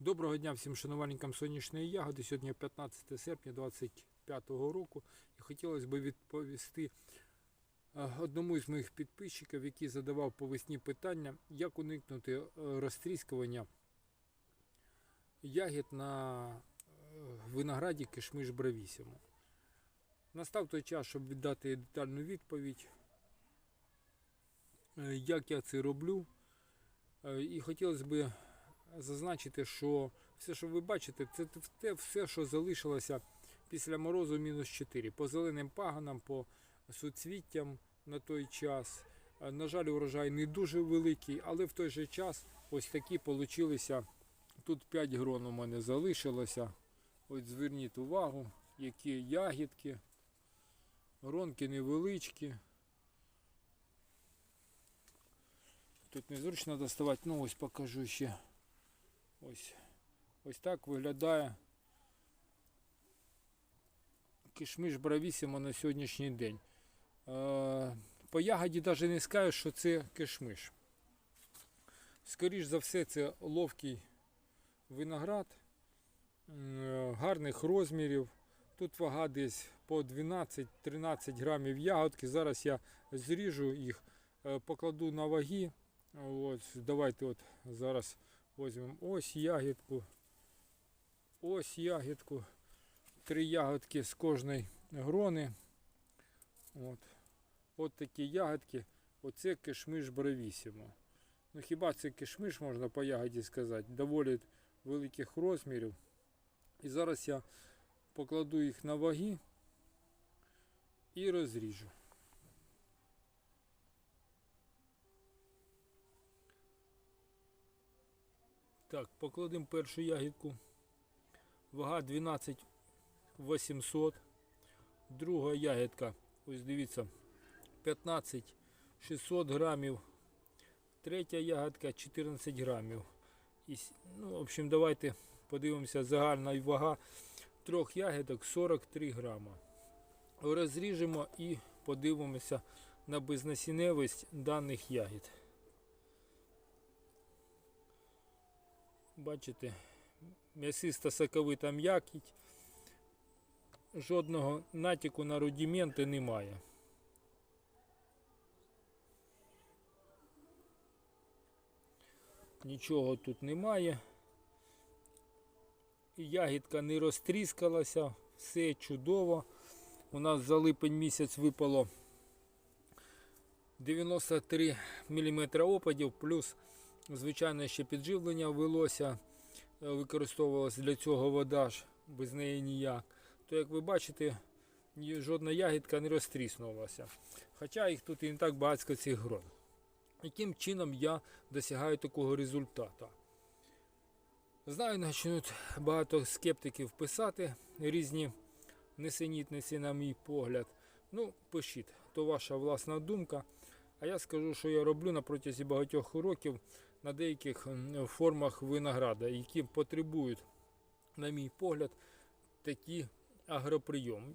Доброго дня всім шанувальникам сонячної ягоди. Сьогодні 15 серпня 2025 року. І хотілося б відповісти е, одному з моїх підписчиків, який задавав по весні питання, як уникнути е, розтріскування ягід на е, винограді кишмиш бравісіму. Настав той час, щоб віддати детальну відповідь, як я це роблю. І хотілося б зазначити, що все, що ви бачите, це те все, що залишилося після морозу мінус 4. По зеленим паганам, по суцвіттям на той час. Е, На жаль, урожай не дуже великий, але в той же час ось такі получилися. Тут 5 грон у мене залишилося. Ось зверніть увагу, які ягідки. Гронки невеличкі. Тут незручно доставати, ну ось покажу ще. Ось, ось так виглядає кишмиш бравісімо на сьогоднішній день. Е, по ягоді навіть не скажеш, що це кишмиш. Скоріш за все, це ловкий виноград, е, гарних розмірів. Тут вага десь по 12-13 грамів ягодки. Зараз я зріжу їх, е, покладу на ваги. От, давайте от зараз візьмемо ось ягідку. Ось ягідку. Три ягодки з кожної грони. От. От такі ягодки. Оце кишмиш бравісімо. Ну хіба це кишмиш можна по ягоді сказати? Доволі великих розмірів. І зараз я покладу їх на ваги і розріжу. Так, покладемо першу ягідку. Вага 12 800. Друга ягідка, ось дивіться, 15 600 грамів. Третя ягодка 14 грамів. І, ну, в общем, давайте подивимося загальна вага трьох ягідок 43 грама. Розріжемо і подивимося на безнасінневість даних ягід. Бачите, м'ясиста соковита м'якіть. Жодного натяку на рудименти немає. Нічого тут немає. Ягідка не розтріскалася, все чудово. У нас за липень місяць випало 93 мм опадів, плюс, звичайно, ще підживлення велося, е, використовувалася для цього вода ж, без неї ніяк. То, як ви бачите, жодна ягідка не розтріснулася. Хоча їх тут і не так багато цих грон. Яким чином я досягаю такого результату? Знаю, почнуть багато скептиків писати різні несенітниці, на мій погляд. Ну, пишіть, то ваша власна думка. А я скажу, що я роблю на протязі багатьох років на деяких формах винограда, які потребують, на мій погляд, такі агроприйоми.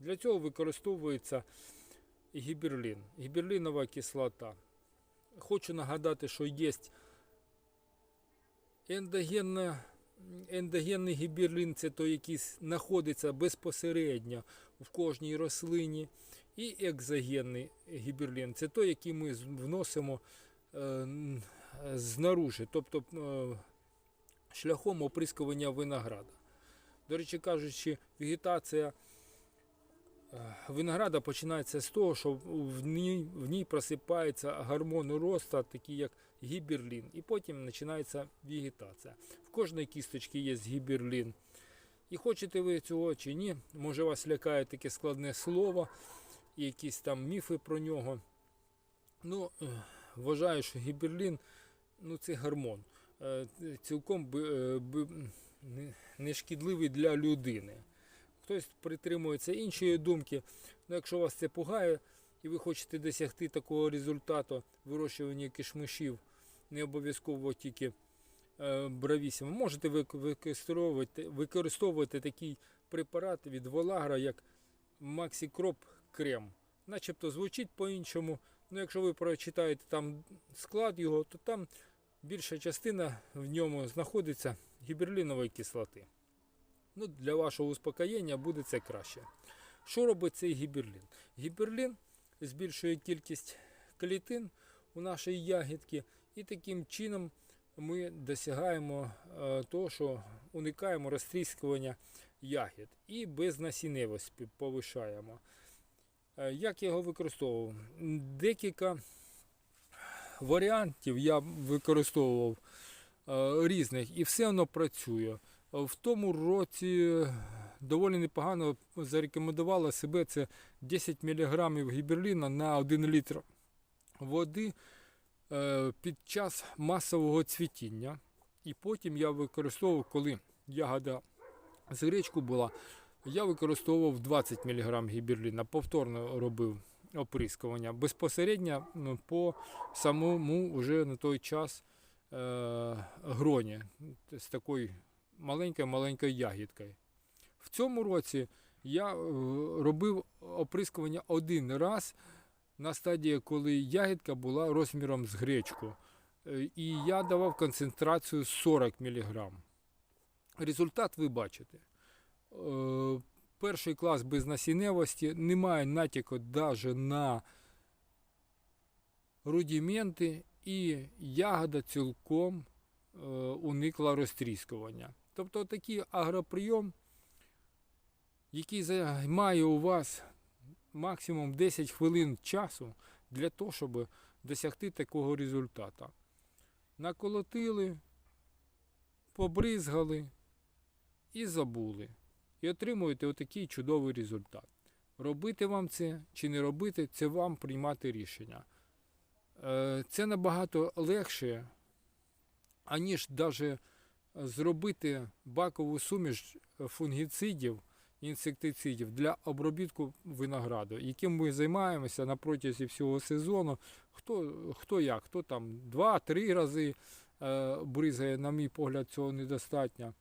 Для цього використовується гіберлін, гіберлінова кислота. Хочу нагадати, що є ендогенна, ендогенний гіберлін це той, який знаходиться безпосередньо в кожній рослині. І екзогенний гіберлін це той, який ми вносимо е, знаружи, тобто е, шляхом оприскування винограда. До речі кажучи, вегетація е, винограда починається з того, що в ній, в ній просипається гормон росту, такий як гіберлін, і потім починається вегетація. В кожній кісточці є гіберлін. І хочете ви цього чи ні, може вас лякає таке складне слово, якісь там міфи про нього. Ну, е, вважаю, що гіберлін ну, це гормон. Е, Цілком е, би- не- не шкідливий для людини. Хтось притримується іншої думки. Ну, якщо вас це пугає і ви хочете досягти такого результату вирощування кишмишів, не обов'язково тільки е, бравісімо, можете вик- використовувати, використовувати такий препарат від Волагра, як Максикроп Крем. Начебто звучить по-іншому. Ну, якщо ви прочитаєте там склад його, то там більша частина в ньому знаходиться гіберлінової кислоти. Ну, для вашого успокоєння буде це краще. Що робить цей гіберлін? Гіберлін збільшує кількість клітин у нашій ягідці, і таким чином ми досягаємо е, того, що уникаємо розтріскування ягід і безнасінневість пі- повишаємо. Е, Як я його використовував? Декілька варіантів я використовував е, різних, і все воно працює. В тому році доволі непогано зарекомендувала себе це 10 мг гіберліна на 1 літр води е, під час масового цвітіння. І потім я використовував, коли ягода з гречку була, я використовував 20 мг гіберліна, повторно робив оприскування. Безпосередньо ну, по самому вже на той час е, гроні з такою маленькою-маленькою ягідкою. В цьому році я е, робив оприскування один раз на стадії, коли ягідка була розміром з гречку. Е, І я давав концентрацію 40 мг. Результат ви бачите. Е, Перший клас без насінневості, немає натяку навіть на рудименти, і ягода цілком е, уникла розтріскування. Тобто такий агроприйом, який займає у вас максимум 10 хвилин часу для того, щоб досягти такого результату. Наколотили, побризгали і забули. І отримуєте отакий чудовий результат. Робити вам це чи не робити, це вам приймати рішення. Е, Це набагато легше, аніж навіть зробити бакову суміш фунгіцидів, інсектицидів для обробітку винограду, яким ми займаємося на протязі всього сезону. Хто, хто як, хто там два-три рази е, бризгає, на мій погляд, цього недостатньо.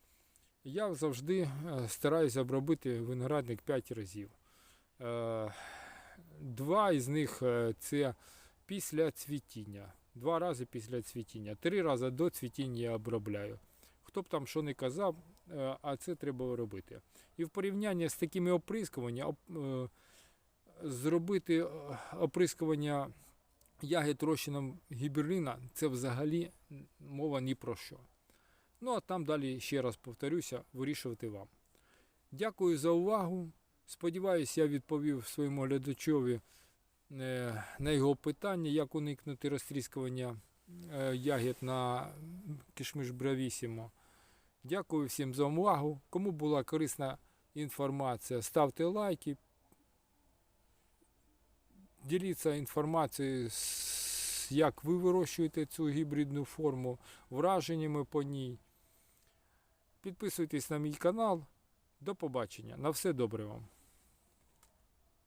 Я завжди е, стараюся обробити виноградник 5 разів. Е, Два із них е, це після цвітіння. Два рази після цвітіння. Три рази до цвітіння я обробляю. Хто б там що не казав, а це треба робити. І в порівнянні з такими оприскуваннями, зробити оприскування ягід розчином гіберліна це взагалі мова ні про що. Ну а там далі, ще раз повторюся, вирішувати вам. Дякую за увагу. Сподіваюсь, я відповів своєму глядачові е, на його питання, як уникнути розтріскування е, ягід на кишмиш бравісімо. Дякую всім за увагу. Кому була корисна інформація, ставте лайки. Діліться інформацією, с- як ви вирощуєте цю гібридну форму, враженнями по ній. Підписуйтесь на мій канал. До побачення. На все добре вам.